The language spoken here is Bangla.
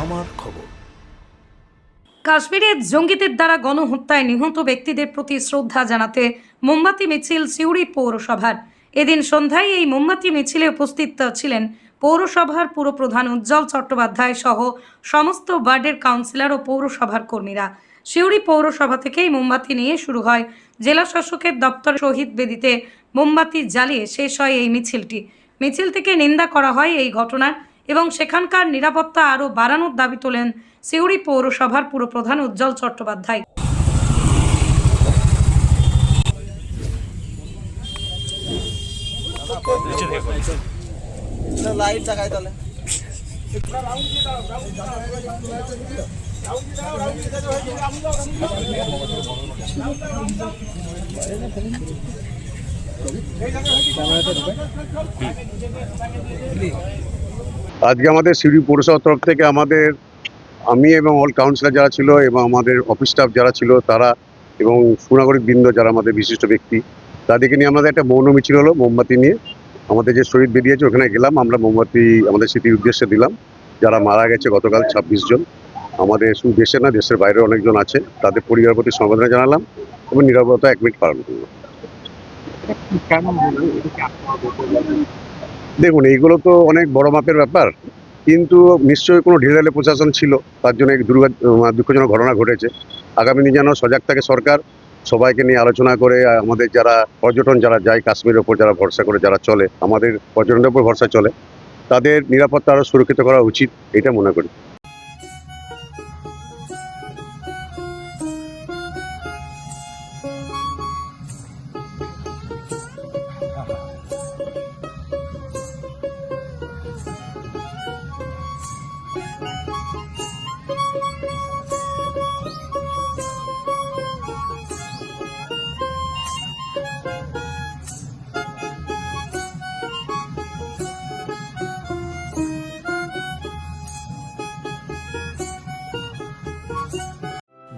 আমার খবর। কাশ্মীরের জঙ্গিদের দ্বারা গণহত্যায় নিহত ব্যক্তিদের প্রতি শ্রদ্ধা জানাতে মোমবাতি মিছিল সিউড়ি পৌরসভার। এদিন সন্ধ্যায় এই মোমবাতি মিছিলে উপস্থিত ছিলেন পৌরসভার পুরপ্রধান উজ্জ্বল চট্টোপাধ্যায় সহ সমস্ত ওয়ার্ডের কাউন্সিলর ও পৌরসভার কর্মীরা। সিউড়ি পৌরসভা থেকেই মোমবাতি নিয়ে শুরু হয়। জেলা শাসকের দপ্তর শহীদ বেদিতে মোমবাতি জ্বালিয়ে শেষ হয় এই মিছিলটি। মিছিল থেকে নিন্দা করা হয় এই ঘটনার এবং সেখানকার নিরাপত্তা আরও বাড়ানোর দাবি তোলেন সিউড়ি পৌরসভার পুরপ্রধান উজ্জ্বল চট্টোপাধ্যায়। লাইট আজকে আমাদের সিউড়ি পৌরসভার তরফ থেকে আমাদের আমি এবং অল কাউন্সিলর যারা ছিল এবং আমাদের অফিস স্টাফ যারা ছিল তারা এবং সুনাগরিক বৃন্দ যারা আমাদের বিশিষ্ট ব্যক্তি, তাদেরকে নিয়ে আমাদের একটা মৌন মিছিল হলো মোমবাতি নিয়ে। আমাদের যে শহীদ বেরিয়েছে ওখানে গেলাম, আমরা মোমবাতি আমাদের স্মৃতির উদ্দেশ্যে দিলাম। যারা মারা গেছে গতকাল ছাব্বিশ জন। আমাদের শুধু দেশে না, দেশের বাইরে অনেকজন আছে। তাদের পরিবার প্রতি সমবেদনা জানালাম এবং নিরাপত্তা এক মিনিট পালন করলাম। দেখুন, এইগুলো তো অনেক বড় মাপের ব্যাপার, কিন্তু নিশ্চয়ই কোনো ঢিলেঢালে প্রশাসন ছিল, তার জন্য দুর্গা দুঃখজনক ঘটনা ঘটেছে। আগামী দিন যেন সজাগ থাকে সরকার, সবাইকে নিয়ে আলোচনা করে আমাদের যারা পর্যটন, যারা যায় কাশ্মীরের ওপর, যারা ভরসা করে, যারা চলে, আমাদের পর্যটনের ওপর ভরসা চলে, তাদের নিরাপত্তা আরও সুরক্ষিত করা উচিত এটা মনে করি।